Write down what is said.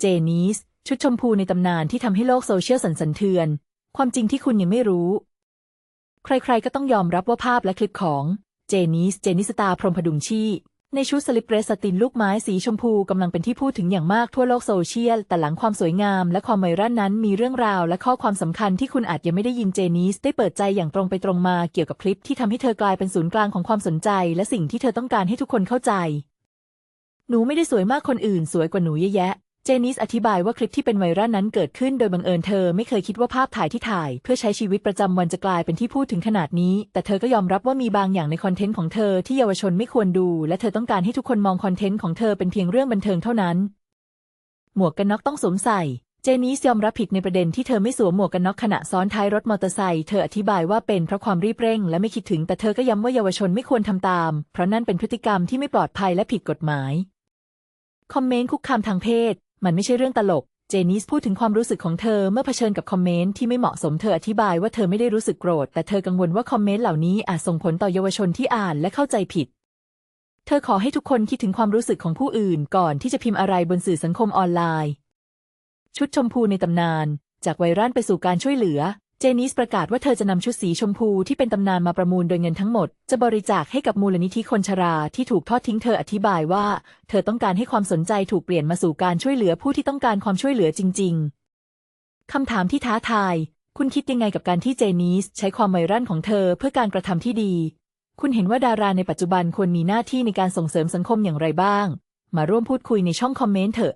เจนีส ชุดชมพูในตำนานที่ทำให้โลกโซเชียลสั่นสะเทือน ความจริงที่คุณยังไม่รู้ ใครๆ ก็ต้องยอมรับว่าภาพและคลิปของเจนิสเจนิสตาพรหมพดุงชีในชุดสลิปเรสตินลูกไม้สีชมพูกำลังเป็นที่พูดถึงอย่างมากทั่วโลกโซเชียล แต่หลังความสวยงามและความไวรัลนั้นมีเรื่องราวและข้อความสำคัญที่คุณอาจยังไม่ได้ยินเจนิสได้เปิดใจอย่างตรงไปตรงมาเกี่ยวกับคลิปที่ทำให้เธอกลายเป็นศูนย์กลางของความสนใจ และสิ่งที่เธอต้องการให้ทุกคนเข้าใจ หนูไม่ได้สวยมากคนอื่นสวยกว่าหนูเยอะแยะ จนิสอธิบายว่าคลิปที่เป็นไวรัลนั้นเกิดขึ้นโดยบังเอิญเธอไม่เคยคิดว่าภาพถ่ายที่ถ่าย เพื่อใช้ชีวิตประจำวันจะกลายเป็นที่พูดถึงขนาดนี้ แต่เธอก็ยอมรับว่ามีบางอย่างในคอนเทนต์ของเธอที่เยาวชนไม่ควรดู และเธอต้องการให้ทุกคนมองคอนเทนต์ของเธอเป็นเพียงเรื่องบันเทิงเท่านั้น หมวกกันน็อกต้องสวมใส่เจนิสยอมรับผิดในประเด็นที่เธอไม่สวมหมวกกันน็อกขณะซ้อนท้ายรถมอเตอร์ไซค์เธออธิบายว่าเป็นเพราะความรีบเร่ง และไม่คิดถึงแต่เธอก็ย้ำว่าเยาวชนไม่ควรทำตาม เพราะนั่นเป็นพฤติกรรมที่ไม่ปลอดภัยและผิดกฎหมาย คอมเมนต์คุกคามทางเพศ มันไม่ใช่เรื่องตลก เจนิสพูดถึงความรู้สึกของเธอเมื่อเผชิญกับคอมเมนต์ที่ไม่เหมาะสมเธออธิบายว่าเธอไม่ได้รู้สึกโกรธ แต่เธอกังวลว่าคอมเมนต์เหล่านี้อาจส่งผลต่อเยาวชนที่อ่านและเข้าใจผิด เธอขอให้ทุกคนคิดถึงความรู้สึกของผู้อื่นก่อนที่จะพิมพ์อะไรบนสื่อสังคมออนไลน์ ชุดชมพูในตำนาน จากไวรัลไปสู่การช่วยเหลือ เจนิสประกาศว่าเธอจะนำชุดสีชมพูที่เป็นตำนานมาประมูลโดยเงินทั้งหมด จะบริจาคให้กับมูลนิธิคนชราที่ถูกทอดทิ้งเธออธิบายว่า เธอต้องการให้ความสนใจถูกเปลี่ยนมาสู่การช่วยเหลือผู้ที่ต้องการความช่วยเหลือจริง ๆคำถามที่ท้าทาย คุณคิดยังไงกับการที่เจนิสใช้ความไวรัลของเธอเพื่อการกระทำที่ดี คุณเห็นว่าดาราในปัจจุบันควรมีหน้าที่ในการส่งเสริมสังคมอย่างไรบ้าง มาร่วมพูดคุยในช่องคอมเมนต์เถอะ